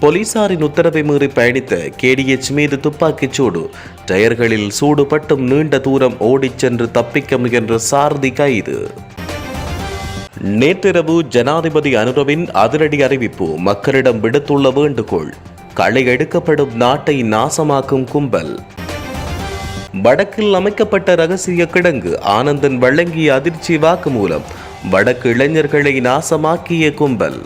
போலீசாரின் உத்தரவை மீறி பயணித்த கேடிஎச் மீது துப்பாக்கிச் சூடு. டயர்களில் சூடுபட்டும் நீண்ட தூரம் ஓடிச் சென்று தப்பிக்க முயன்ற சாரதி கைது. நேற்றிரவு ஜனாதிபதி அனுரவின் அதிரடி அறிவிப்பு மக்களிடம் விடுத்துள்ள வேண்டுகோள். களை எடுக்கப்படும் நாட்டை நாசமாக்கும் கும்பல். வடக்கில் அமைக்கப்பட்ட ரகசிய கிடங்கு ஆனந்தன் வழங்கிய அதிர்ச்சி வாக்குமூலம். வடக்கு இளைஞர்களை நாசமாக்கிய கும்பல்.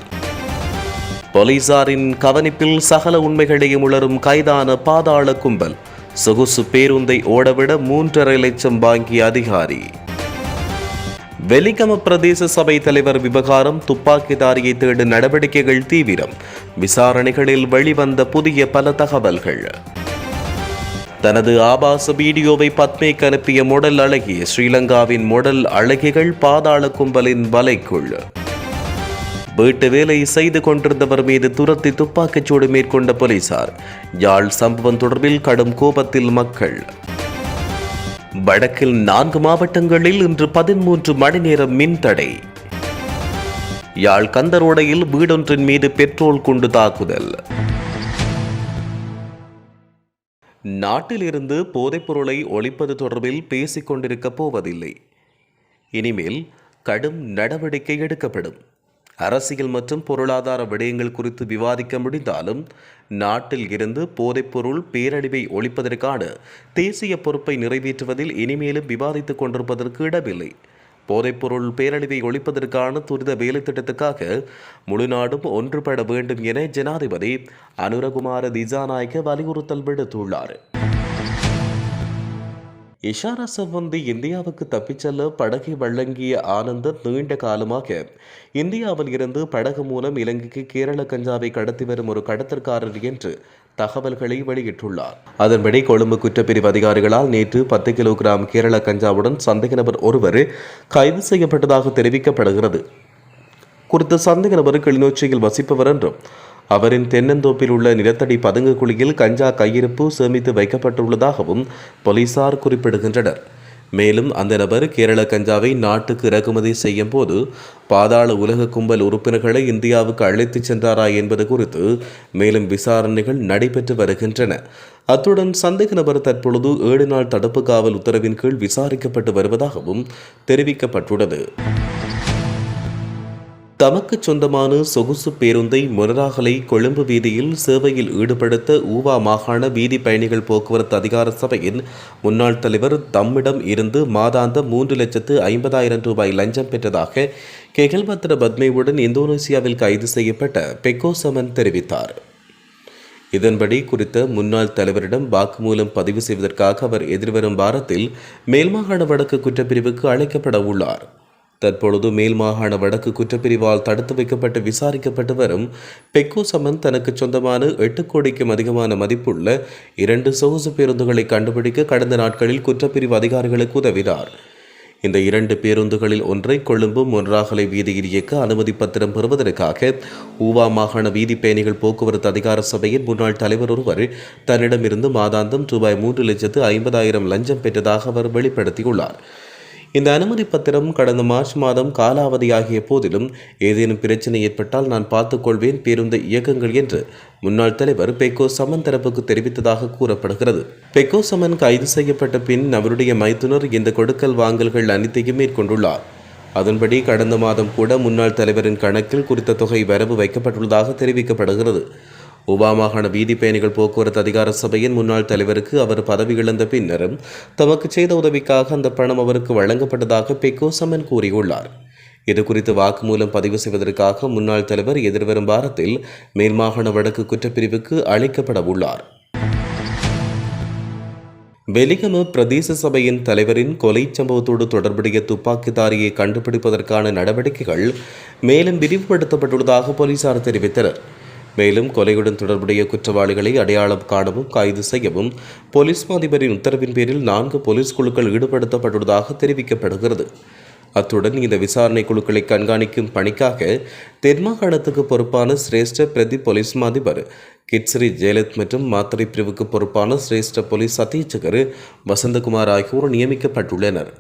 போலீசாரின் கவனிப்பில் சகல உண்மைகளையும் உளரும் கைதான பாதாள கும்பல். சொகுசு பேருந்தை ஓடவிட மூன்றரை லட்சம் வாங்கிய அதிகாரி. வெலிகம பிரதேச சபை தலைவர் விவகாரம் துப்பாக்கிதாரியை தேடும் நடவடிக்கைகள் தீவிரம். விசாரணைகளில் வெளிவந்த புதிய பல தகவல்கள். தனது ஆபாச வீடியோவை பத்மேக்கு அனுப்பிய மொடல் அழகி ஸ்ரீலங்காவின் மொடல் அழகிகள் பாதாள கும்பலின் வலைக்குள். வீட்டு வேலை செய்து கொண்டிருந்தவர் மீது துரத்தி துப்பாக்கிச்சூடு மேற்கொண்ட போலீசார். யாழ் சம்பவம் தொடர்பில் கடும் கோபத்தில் மக்கள். வடக்கில் நான்கு மாவட்டங்களில் இன்று பதிமூன்று மணி நேரம் மின் தடை யாழ் கந்தரோடையில் வீடொன்றின் மீது பெட்ரோல் குண்டு தாக்குதல். நாட்டிலிருந்து போதைப்பொருளை ஒழிப்பது தொடர்பில் பேசிக் கொண்டிருக்கப் போவதில்லை. இனிமேல் கடும் நடவடிக்கை எடுக்கப்படும். அரசியல் மற்றும் பொருளாதார விடயங்கள் குறித்து விவாதிக்க முடிந்தாலும் நாட்டில் இருந்து போதைப்பொருள் பேரழிவை ஒழிப்பதற்கான தேசிய பொறுப்பை நிறைவேற்றுவதில் இனிமேலும் விவாதித்துக் கொண்டிருப்பதற்கு இடமில்லை. போதைப்பொருள் பேரழிவை ஒழிப்பதற்கான துரித வேலைத்திட்டத்துக்காக முழு நாடும் ஒன்றுபட வேண்டும் என ஜனாதிபதி அனுரகுமார திசாநாயக்க வலியுறுத்தல் விடுத்துள்ளார். இஷாரா சம்பந்தி இந்தியாவுக்கு தப்பிச் செல்ல படகை வழங்கிய ஆனந்தன் நீண்ட காலமாக இந்தியாவில் இருந்து படகு மூலம் இலங்கைக்கு கேரள கஞ்சாவை கடத்தி வரும் ஒரு கடத்தற்காரர் என்று தகவல்களை வெளியிட்டுள்ளார். அதன்படி கொழும்பு குற்றப்பிரிவு அதிகாரிகளால் நேற்று பத்து கிலோகிராம் கேரள கஞ்சாவுடன் சந்தேக நபர் ஒருவர் கைது செய்யப்பட்டதாக தெரிவிக்கப்படுகிறது. குறித்த சந்தேக நபர் கிளிநொச்சியில் வசிப்பவர் என்றும் அவரின் தென்னந்தோப்பில் உள்ள நிலத்தடி பதுங்கு குழியில் கஞ்சா கையிருப்பு சேமித்து வைக்கப்பட்டுள்ளதாகவும் போலீசார் குறிப்பிடுகின்றனர். மேலும் அந்த நபர் கேரள கஞ்சாவை நாட்டுக்கு இறக்குமதி செய்யும் போது பாதாள உலக கும்பல் உறுப்பினர்களை இந்தியாவுக்கு அழைத்துச் சென்றாரா என்பது குறித்து மேலும் விசாரணைகள் நடைபெற்று வருகின்றன. அத்துடன் சந்தேக நபர் தற்பொழுது ஏழு நாள் தடுப்பு காவல் உத்தரவின் கீழ் விசாரிக்கப்பட்டு வருவதாகவும் தெரிவிக்கப்பட்டுள்ளது. தமக்கு சொந்தமான சொகுசு பேருந்தை மொனராகலை கொழும்பு வீதியில் சேவையில் ஈடுபடுத்த ஊவா மாகாண வீதி பயணிகள் போக்குவரத்து அதிகார சபையின் முன்னாள் தலைவர் தம்மிடம் இருந்து மாதாந்த மூன்று லட்சத்து ஐம்பதாயிரம் ரூபாய் லஞ்சம் பெற்றதாக கெகல்பத்ர பத்மேவுடன் இந்தோனேசியாவில் கைது செய்யப்பட்ட பெக்கோ சமன் தெரிவித்தார். இதன்படி குறித்த முன்னாள் தலைவரிடம் வாக்குமூலம் பதிவு செய்வதற்காக அவர் எதிர்வரும் வாரத்தில் மேல்மாகாண வடக்கு குற்றப்பிரிவுக்கு அழைக்கப்பட உள்ளார். தற்பொழுது மேல் மாகாண வடக்கு குற்றப்பிரிவால் தடுத்து வைக்கப்பட்டு விசாரிக்கப்பட்டு வரும் பெக்கோ சமன் தனக்கு சொந்தமான எட்டு கோடிக்கும் அதிகமான மதிப்புள்ள இரண்டு சொகுசு பேருந்துகளை கண்டுபிடிக்க கடந்த நாட்களில் குற்றப்பிரிவு அதிகாரிகளுக்கு உதவினார். இந்த இரண்டு பேருந்துகளில் ஒன்றை கொழும்பு மொன்றாகலை வீதியில் இயக்க அனுமதி பத்திரம் பெறுவதற்காக ஊவா மாகாண வீதி பயணிகள் போக்குவரத்து அதிகார சபையின் முன்னாள் தலைவர் ஒருவர் தன்னிடமிருந்து மாதாந்தம் ரூபாய் மூன்று லட்சத்து ஐம்பதாயிரம் லஞ்சம் பெற்றதாக அவர் வெளிப்படுத்தியுள்ளார். இந்த அனுமதி பத்திரம் கடந்த மார்ச் மாதம் காலாவதியாகிய போதிலும் ஏதேனும் பிரச்சனை ஏற்பட்டால் நான் பார்த்துக்கொள்வேன் பேருந்து இயக்கங்கள் என்று முன்னாள் தலைவர் பெக்கோ சமன் தரப்புக்கு தெரிவித்ததாக கூறப்படுகிறது. பெக்கோ சமன் கைது செய்யப்பட்ட பின் அவருடைய மைத்துனர் இந்த கொடுக்கல் வாங்கல்கள் அனைத்தையும் மேற்கொண்டுள்ளார். அதன்படி கடந்த மாதம் கூட முன்னாள் தலைவரின் கணக்கில் குறித்த தொகை வரவு வைக்கப்பட்டுள்ளதாக தெரிவிக்கப்படுகிறது. உபா மாகாண வீதி பயணிகள் போக்குவரத்து அதிகார சபையின் முன்னாள் தலைவருக்கு அவர் பதவி இழந்த பின்னரும் தமக்கு செய்த உதவிக்காக அந்த பணம் அவருக்கு வழங்கப்பட்டதாக பெக்கோ சமன் கூறியுள்ளார். இது குறித்து வாக்குமூலம் பதிவு செய்வதற்காக முன்னாள் தலைவர் எதிர்வரும் வாரத்தில் மேல்மாகாண வடக்கு குற்றப்பிரிவுக்கு அழைக்கப்பட உள்ளார். வெலிகம பிரதேச சபையின் தலைவரின் கொலை சம்பவத்தோடு தொடர்புடைய துப்பாக்கிதாரியை கண்டுபிடிப்பதற்கான நடவடிக்கைகள் மேலும் விரிவுபடுத்தப்பட்டுள்ளதாக போலீசார் தெரிவித்தனர். மேலும் கொலையுடன் தொடர்புடைய குற்றவாளிகளை அடையாளம் காணவும் கைது செய்யவும் போலீஸ் அதிபரின் உத்தரவின் பேரில் நான்கு போலீஸ் குழுக்கள் ஈடுபடுத்தப்பட்டுள்ளதாக தெரிவிக்கப்படுகிறது. அத்துடன் இந்த விசாரணை குழுக்களை கண்காணிக்கும் பணிக்காக தென்மாகாணத்துக்கு பொறுப்பான சிரேஷ்ட பிரதி போலீஸ் அதிபர் கிட்ஸ்ரி ஜெயலலித் மற்றும் மாத்திரை பிரிவுக்கு பொறுப்பான சிரேஷ்ட போலீஸ் அத்தீட்சகர் வசந்தகுமார் ஆகியோர் நியமிக்கப்பட்டுள்ளனர்.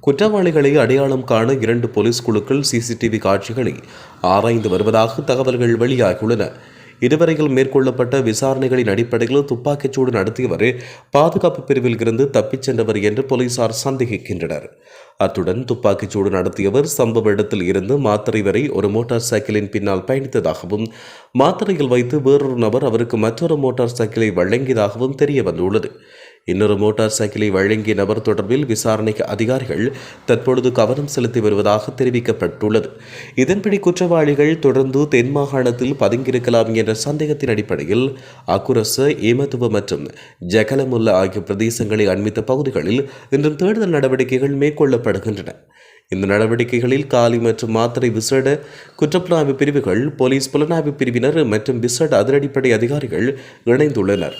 குற்றவாளிகளை அடையாளம் காண இரண்டு போலீஸ் குழுக்கள் சிசிடிவி காட்சிகளை ஆராய்ந்து வருவதாக தகவல்கள் வெளியாகியுள்ளன. இதுவரையில் மேற்கொள்ளப்பட்ட விசாரணைகளின் அடிப்படையில் துப்பாக்கிச்சூடு நடத்தியவர் பாதுகாப்பு பிரிவில் இருந்து தப்பிச் சென்றவர் என்று போலீசார் சந்தேகிக்கின்றனர். அத்துடன் துப்பாக்கிச்சூடு நடத்தியவர் சம்பவ இடத்தில் இருந்து மாத்திரை வரை ஒரு மோட்டார் சைக்கிளின் பின்னால் பயணித்ததாகவும் மாத்திரையில் வைத்து வேறொரு நபர் அவருக்கு மற்றொரு மோட்டார் சைக்கிளை வழங்கியதாகவும் தெரிய வந்துள்ளது இன்னொரு மோட்டார் சைக்கிளை வழங்கிய நபர் தொடர்பில் விசாரணைக்கு அதிகாரிகள் தற்பொழுது கவனம் செலுத்தி வருவதாக தெரிவிக்கப்பட்டுள்ளது. இதன்படி குற்றவாளிகள் தொடர்ந்து தென் மாகாணத்தில் பதுங்கியிருக்கலாம் என்ற சந்தேகத்தின் அடிப்படையில் அக்குரச ஏமத்துவ மற்றும் ஜகலமுல்ல ஆகிய பிரதேசங்களை அண்மித்த பகுதிகளில் இன்றும் தேடுதல் நடவடிக்கைகள் மேற்கொள்ளப்படுகின்றன. இந்த நடவடிக்கைகளில் காலி மற்றும் மாத்திரை விசேட குற்றப்புலனாய்வு பிரிவுகள் போலீஸ் புலனாய்வு பிரிவினர் மற்றும் விசேட அதிரடிப்படை அதிகாரிகள் இணைந்துள்ளனர்.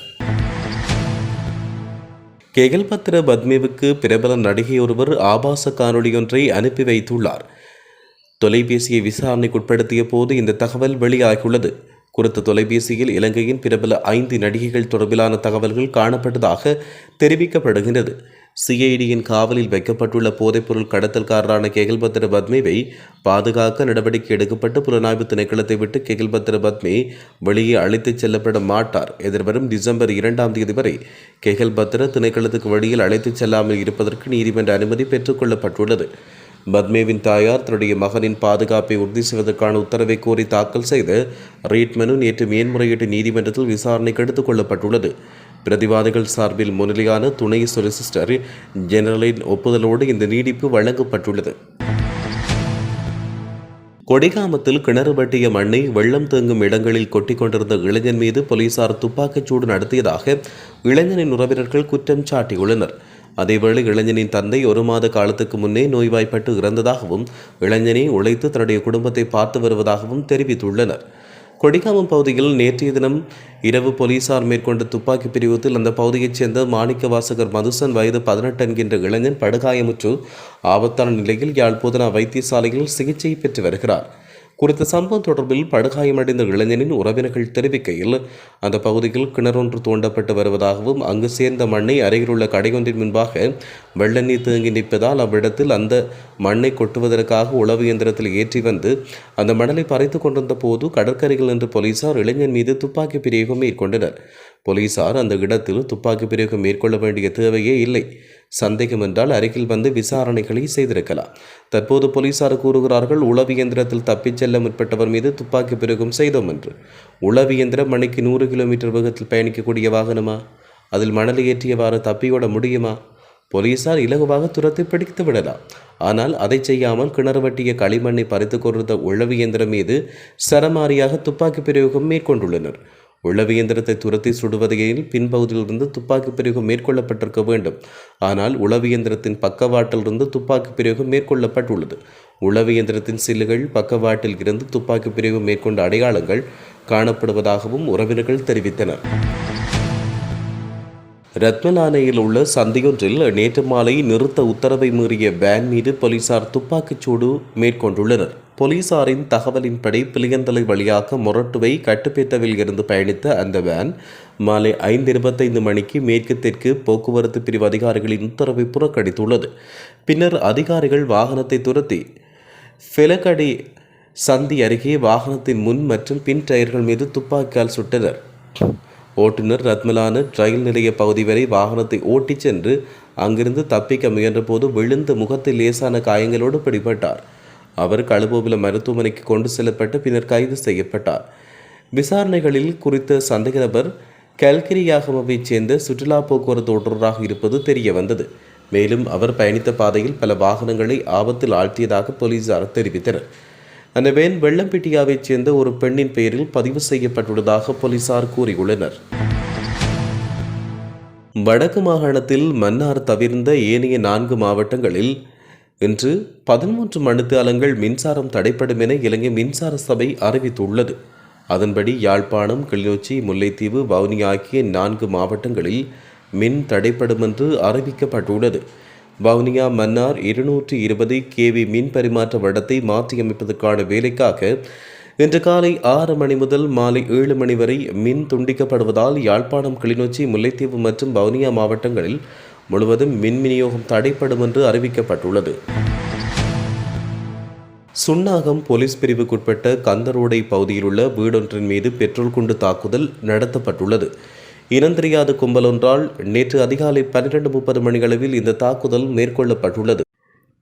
கெகல்பத்திர பத்மேவுக்கு பிரபல நடிகை ஒருவர் ஆபாச காணொளியொன்றை அனுப்பி வைத்துள்ளார். தொலைபேசியை விசாரணைக்குட்படுத்திய போது இந்த தகவல் வெளியாகியுள்ளது. குறித்த தொலைபேசியில் இலங்கையின் பிரபல ஐந்து நடிகைகள் தொடர்பிலான தகவல்கள் காணப்பட்டதாக தெரிவிக்கப்படுகின்றது. சிஐடியின் காவலில் வைக்கப்பட்டுள்ள போதைப்பொருள் கடத்தல்காரரான கெகல்பத்திர பத்மேவை பாதுகாக்க நடவடிக்கை எடுக்கப்பட்டு புலனாய்வு திணைக்களத்தை விட்டு கெகல்பத்திர பத்மே வெளியே அழைத்துச் செல்லப்பட மாட்டார். எதிர்வரும் டிசம்பர் இரண்டாம் தேதி வரை கெகல்பத்திர திணைக்களத்துக்கு வழியில் அழைத்துச் செல்லாமல் இருப்பதற்கு நீதிமன்ற அனுமதி பெற்றுக்கொள்ளப்பட்டுள்ளது பத்மேவின் தாயார் தன்னுடைய மகனின் பாதுகாப்பை உறுதி செய்வதற்கான உத்தரவை கோரி தாக்கல் செய்த ரீட் மனு நேற்று மேன்முறையீட்டு நீதிமன்றத்தில் விசாரணைக்கு எடுத்துக் கொள்ளப்பட்டுள்ளது. பிரதிவாதிகள் சார்பில் முன்னிலையான துணை சொலிசிஸ்டர் ஜெனரலின் ஒப்புதலோடு இந்த நீடிப்பு வழங்கப்பட்டுள்ளது. கொடிகாமத்தில் கிணறு வெட்டிய மண்ணை வெள்ளம் தேங்கும் இடங்களில் கொட்டிக் கொண்டிருந்த இளைஞன் மீது போலீசார் துப்பாக்கிச்சூடு நடத்தியதாக இளைஞனின் உறவினர்கள் குற்றம் சாட்டியுள்ளனர். அதேவேளை இளைஞனின் தந்தை ஒரு மாத காலத்துக்கு முன்னே நோய்வாய்ப்பட்டு இறந்ததாகவும் இளைஞனை உழைத்து தன்னுடைய குடும்பத்தை பார்த்து வருவதாகவும் தெரிவித்துள்ளனர். கொடிகாமம் பகுதியில் நேற்றைய தினம் இரவு போலீசார் மேற்கொண்ட துப்பாக்கி பிரிவத்தில் அந்த பகுதியைச் சேர்ந்த மாணிக்க வாசகர் மதுசன் வயது பதினெட்டு என்கின்ற இளைஞன் படுகாயமுற்று ஆபத்தான நிலையில் யாழ் போதனா வைத்தியசாலையில் சிகிச்சை பெற்று வருகிறார். குறித்த சம்பவம் தொடர்பில் படுகாயமடைந்த இளைஞனின் உறவினர்கள் தெரிவிக்கையில் அந்த பகுதியில் கிணறொன்று தோண்டப்பட்டு வருவதாகவும் அங்கு சேர்ந்த மண்ணை அருகிலுள்ள கடையொன்றின் முன்பாக வெள்ள நீர் தேங்கி நிற்பதால் அவ்விடத்தில் அந்த மண்ணை கொட்டுவதற்காக உளவு இயந்திரத்தில் ஏற்றி வந்து அந்த மணலை பறைத்து கொண்டிருந்த போது கடற்கரையில் நின்று போலீசார் இளைஞன் மீது துப்பாக்கி பிரயோகம் மேற்கொண்டனர். போலீசார் அந்த இடத்தில் துப்பாக்கி பிரயோகம் மேற்கொள்ள வேண்டிய தேவையே இல்லை. சந்தேகம் என்றால் அருகில் வந்து விசாரணைகளை செய்திருக்கலாம். தற்போது போலீசார் கூறுகிறார்கள் உளவு இயந்திரத்தில் தப்பிச் செல்ல முற்பட்டவர் மீது துப்பாக்கி பிரயோகம் செய்தோம் என்று. உளவு இயந்திரம் மணிக்கு நூறு கிலோமீட்டர் வேகத்தில் பயணிக்கக்கூடிய வாகனமா? அதில் மணல் ஏற்றியவாறு தப்பியோட முடியுமா? போலீசார் இலகுவாக துரத்தை பிடித்து விடலாம். ஆனால் அதை செய்யாமல் கிணறு வெட்டிய களிமண்ணை பறித்து கொண்டிருந்த உளவு இயந்திரம் மீது சரமாரியாக துப்பாக்கி பிரயோகம் மேற்கொண்டுள்ளனர். உளவு இயந்திரத்தை துரத்தி சுடுவதையில் பின்பகுதியிலிருந்து துப்பாக்கி பிரயோகம் மேற்கொள்ளப்பட்டிருக்க வேண்டும். ஆனால் உளவு இயந்திரத்தின் பக்கவாட்டிலிருந்து துப்பாக்கி பிரயோகம் மேற்கொள்ளப்பட்டுள்ளது. உளவு இயந்திரத்தின் சில்லுகள் பக்கவாட்டில் இருந்து துப்பாக்கி பிரயோகம் மேற்கொண்ட அடையாளங்கள் காணப்படுவதாகவும் உறவினர்கள் தெரிவித்தனர். ரத்மலானையில் உள்ள சந்தையொன்றில் நேற்று மாலை நிறுத்த உத்தரவை மீறிய வேன் மீது போலீசார் துப்பாக்கிச்சூடு மேற்கொண்டுள்ளனர். போலீசாரின் தகவலின்படி பிளியந்தலை வழியாக மொரட்டுவை கட்டுப்பேத்தவில் இருந்து பயணித்த அந்த வேன் மாலை ஐந்து இருபத்தைந்து மணிக்கு மேற்கு தெற்கு போக்குவரத்து பிரிவு அதிகாரிகளின் உத்தரவை புறக்கணித்துள்ளது. பின்னர் அதிகாரிகள் வாகனத்தை துரத்தி ஃபெலகடி சந்தி அருகே வாகனத்தின் முன் மற்றும் பின் டயர்கள் மீது துப்பாக்கியால் சுட்டனர். ஓட்டுநர் ரத்மலான ரயில் நிலைய பகுதி வரை வாகனத்தை ஓட்டிச் சென்று அங்கிருந்து தப்பிக்க முயன்றபோது விழுந்து முகத்தில் லேசான காயங்களோடு பிடிபட்டார். அவர் கழுபோவில மருத்துவமனைக்கு கொண்டு செல்லப்பட்டு பின்னர் கைது செய்யப்பட்டார். விசாரணைகளில் குறித்த சந்தேக நபர் கல்கிரியாகமவைச் சேர்ந்த சுற்றுலா போக்குவரத்து ஓட்டுநராக இருப்பது தெரிய வந்தது. மேலும் அவர் பயணித்த பாதையில் பல வாகனங்களை ஆபத்தில் ஆழ்த்தியதாக போலீசார் தெரிவித்தனர். அந்த வேன் வெள்ளம்பிட்டியாவைச் சேர்ந்த ஒரு பெண்ணின் பெயரில் பதிவு செய்யப்பட்டுள்ளதாக போலீசார் கூறியுள்ளனர். வடக்கு மாகாணத்தில் மன்னார் தவிர்ந்த ஏனைய நான்கு மாவட்டங்களில் இன்று பதிமூன்று மணித்தாளங்கள் மின்சாரம் தடைப்படும் என இலங்கை மின்சார சபை அறிவித்துள்ளது. அதன்படி யாழ்ப்பாணம் கிளிநொச்சி முல்லைத்தீவு வவுனி ஆகிய நான்கு மாவட்டங்களில் மின் தடைப்படும் என்று அறிவிக்கப்பட்டுள்ளது. வவுனியா மன்னார் இருநூற்றி இருபது கேவி மின் பரிமாற்ற வடத்தை மாற்றியமைப்பதற்கான வேலைக்காக இன்று காலை ஆறு மணி முதல் மாலை ஏழு மணி வரை மின் துண்டிக்கப்படுவதால் யாழ்ப்பாணம் கிளிநொச்சி முல்லைத்தீவு மற்றும் வவுனியா மாவட்டங்களில் முழுவதும் மின் விநியோகம் தடைப்படும் என்று அறிவிக்கப்பட்டுள்ளது. சுன்னாகம் போலீஸ் பிரிவுக்குட்பட்ட கந்தரோடை பகுதியிலுள்ள வீடொன்றின் மீது பெட்ரோல் குண்டு தாக்குதல் நடத்தப்பட்டுள்ளது. இனந்தெரியாத கும்பலொன்றால் நேற்று அதிகாலை பன்னிரண்டு முப்பது மணியளவில் இந்த தாக்குதல் மேற்கொள்ளப்பட்டுள்ளது.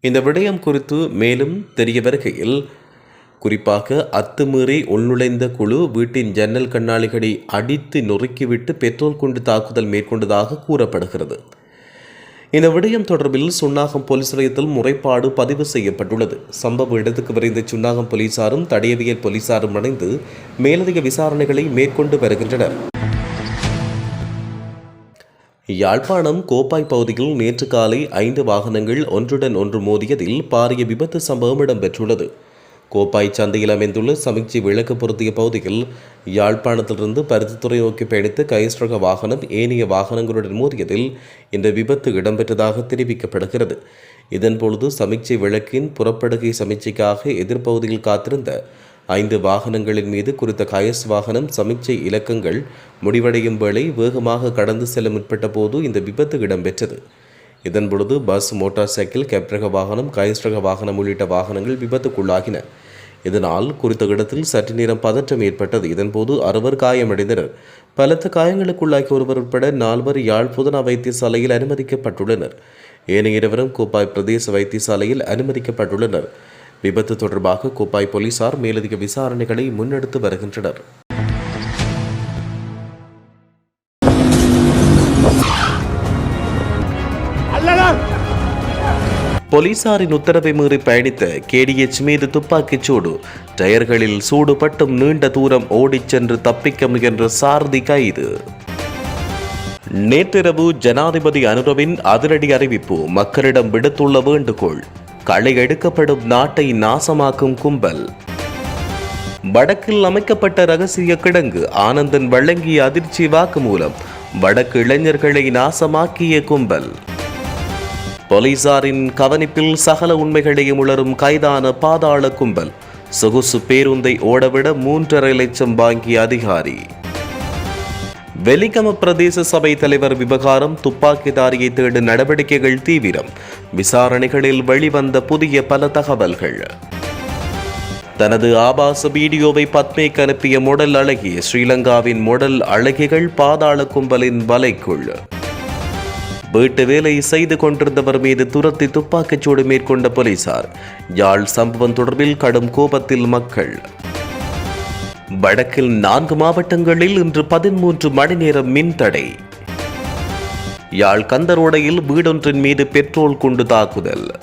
இந்த விடயம் குறித்து மேலும் தெரிய வருகையில் குறிப்பாக அத்துமீறி உள்நுழைந்த குழு வீட்டின் ஜன்னல் கண்ணாளிகளை அடித்து நொறுக்கிவிட்டு பெட்ரோல் குண்டு தாக்குதல் மேற்கொண்டதாக கூறப்படுகிறது. இந்த விடயம் தொடர்பில் சுன்னாகம் போலீஸ் நிலையத்தில் முறைப்பாடு பதிவு செய்யப்பட்டுள்ளது. சம்பவ இடத்துக்கு விரைந்த சுன்னாகம் போலீசாரும் தடையவியல் போலீசாரும் இணைந்து மேலதிக விசாரணைகளை மேற்கொண்டு வருகின்றனர். யாழ்ப்பாணம் கோப்பாய் பகுதியில் நேற்று காலை ஐந்து வாகனங்கள் ஒன்றுடன் ஒன்று மோதியதில் பாரிய விபத்து சம்பவம் இடம்பெற்றுள்ளது. கோப்பாய் சந்தையில் அமைந்துள்ள சமிக்சி விளக்கு பொருத்திய பகுதியில் யாழ்ப்பாணத்திலிருந்து பருத்தித்துறை நோக்கி பயணித்த கைஸ்ரக வாகனம் ஏனைய வாகனங்களுடன் மோதியதில் இந்த விபத்து இடம்பெற்றதாக தெரிவிக்கப்படுகிறது. இதன்பொழுது சமிக்சை விளக்கின் புறப்படுகை சமிச்சைக்காக எதிர்ப்பகுதியில் காத்திருந்த ஐந்து வாகனங்களின் மீது குறித்த கயஸ் வாகனம் சமிக்சை இலக்கங்கள் முடிவடையும் வேளை வேகமாக கடந்து செல்ல முற்பட்ட போது இந்த விபத்து இடம்பெற்றது. இதன் பொழுது பஸ் மோட்டார் சைக்கிள் கெப்ரக வாகனம் கைஸ்ரக வாகனம் உள்ளிட்ட வாகனங்கள் விபத்துக்குள்ளாகின. இதனால் குறித்த இடத்தில் சற்று நேரம் பதற்றம் ஏற்பட்டது. இதன்போது அறுவர் காயமடைந்தனர். பலத்த காயங்களுக்குள்ளாகி ஒருவர் உட்பட நால்வர் யாழ் புதனா வைத்தியசாலையில் அனுமதிக்கப்பட்டுள்ளனர். ஏனைய இருவரும் கோப்பாய் பிரதேச வைத்தியசாலையில் அனுமதிக்கப்பட்டுள்ளனர். விபத்து தொடர்பாக கோப்பாய் போலீசார் மேலதிக விசாரணைகளை முன்னெடுத்து வருகின்றனர். போலீசாரின் உத்தரவை மீறி பயணித்த கேடிஎச் மீது துப்பாக்கிச் சூடு. டயர்களில் சூடுபட்டும் நீண்ட தூரம் ஓடிச் சென்று தப்பிக்க முயன்ற சாரதி கைது. நேற்றிரவு ஜனாதிபதி அனுரவின் அதிரடி அறிவிப்பு மக்களிடம் விடுத்துள்ள வேண்டுகோள். களை எடுக்கப்படும் நாட்டை நாசமாக்கும் கும்பல். வடக்கில் அமைக்கப்பட்ட ரகசிய கிடங்கு ஆனந்தன் வழங்கிய அதிர்ச்சி வாக்குமூலம். வடக்கு இளைஞர்களை நாசமாக்கிய கும்பல். போலீசாரின் கவனிப்பில் சகல உண்மைகளையும் உளரும் கைதான பாதாள கும்பல். சொகுசு பேருந்தை ஓடவிட மூன்றரை லட்சம் வாங்கிய அதிகாரி. வெலிகம பிரதேச சபை தலைவர் விவகாரம் துப்பாக்கிதாரியை தேடும் நடவடிக்கைகள் தீவிரம். விசாரணைகளில் வெளிவந்த புதிய பல தகவல்கள். தனது ஆபாச வீடியோவை பத்மேக்கு அனுப்பிய மொடல் அழகி ஸ்ரீலங்காவின் மொடல் அழகிகள் பாதாள கும்பலின் வலைக்குள். வீட்டு வேலை செய்து கொண்டிருந்தவர் மீது துரத்தி துப்பாக்கிச்சூடு மேற்கொண்ட போலீசார். யாழ் சம்பவம் தொடர்பில் கடும் கோபத்தில் மக்கள். வடக்கில் நான்கு மாவட்டங்களில் இன்று பதிமூன்று மணி நேரம் மின்தடை. யாழ் கந்தரோடையில் வீடொன்றின் மீது பெட்ரோல் குண்டு தாக்குதல்.